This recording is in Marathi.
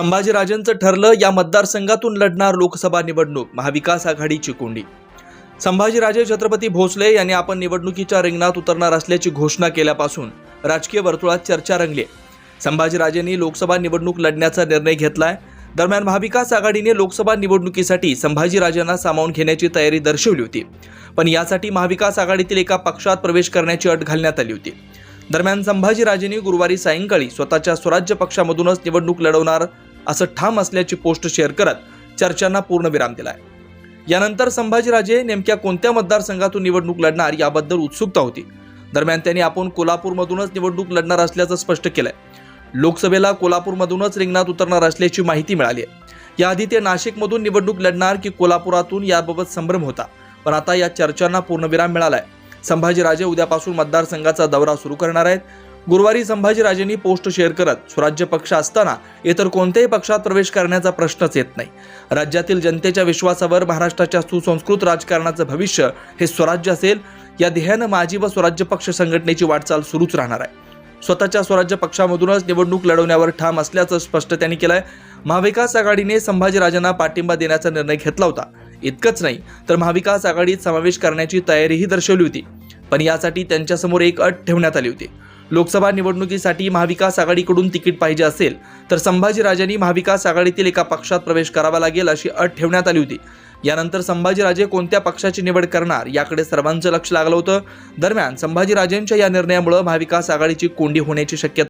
संभाजीराजेंचं ठरलं या मतदारसंघातून लढणार लोकसभा निवडणूक महाविकास आघाडीची कोंडी. संभाजीराजे छत्रपती भोसले यांनी आपण निवडणुकीच्या रिंगणात उतरणार असल्याची घोषणा केल्यापासून राजकीय वर्तुळात चर्चा रंगली संभाजीराजेंनी लोकसभा निवडणूक लढण्याचा निर्णय घेतलाय. दरम्यान महाविकास आघाडीने लोकसभा निवडणुकीसाठी संभाजीराजेंना सामावून घेण्याची तयारी दर्शवली होती. पण यासाठी महाविकास आघाडीतील एका पक्षात प्रवेश करण्याची अट घालण्यात आली होती. दरम्यान संभाजीराजेंनी गुरुवारी सायंकाळी स्वतःच्या स्वराज्य पक्षामधूनच निवडणूक लढवणार असं ठाम असल्याची पोस्ट शेअर करत चर्चांना पूर्णविराम दिलाय. यानंतर संभाजीराजे नेमक्या कोणत्या मतदारसंघातून निवडणूक लढणार याबद्दल उत्सुकता होती. दरम्यान त्यांनी आपण कोल्हापूरमधूनच निवडणूक लढणार असल्याचं स्पष्ट केलंय. लोकसभेला कोल्हापूरमधूनच रिंगणात उतरणार असल्याची माहिती मिळाली आहे याआधी ते नाशिकमधून निवडणूक लढणार की कोल्हापुरातून याबाबत संभ्रम होता. पण आता या चर्चांना पूर्णविराम मिळालाय. संभाजीराजे उद्यापासून मतदारसंघाचा दौरा सुरू करणार आहेत. गुरुवारी संभाजीराजेंनी पोस्ट शेअर करत स्वराज्य पक्ष असताना इतर कोणत्याही पक्षात प्रवेश करण्याचा प्रश्नच येत नाही. राज्यातील जनतेच्या विश्वासावर महाराष्ट्राच्या सुसंस्कृत राजकारणाचं भविष्य हे स्वराज्य असेल या ध्येयानं माजी व स्वराज्य पक्ष संघटनेची वाटचाल सुरूच राहणार आहे. स्वतःच्या स्वराज्य पक्षामधूनच निवडणूक लढवण्यावर ठाम असल्याचं स्पष्ट त्यांनी केलंय. महाविकास आघाडीने संभाजीराजांना पाठिंबा देण्याचा निर्णय घेतला होता. इतकंच नाही तर महाविकास आघाडीत समावेश करण्याची तयारीही दर्शवली होती. पण यासाठी त्यांच्यासमोर एक अट ठेवण्यात आली होती. लोकसभा निवडणुकीसाठी महाविकास आघाडीकडून तिकीट पाहिजे असेल तर संभाजीराजांनी महाविकास आघाडीतील एका पक्षात प्रवेश करावा लागेल अशी अट ठेवण्यात आली होती. यानंतर संभाजीराजे कोणत्या पक्षाची निवड करणार याकडे सर्वांचं लक्ष लागलं होतं. दरम्यान संभाजीराजेंच्या या निर्णयामुळे महाविकास आघाडीची कोंडी होण्याची शक्यता